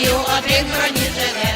тобою один раніше не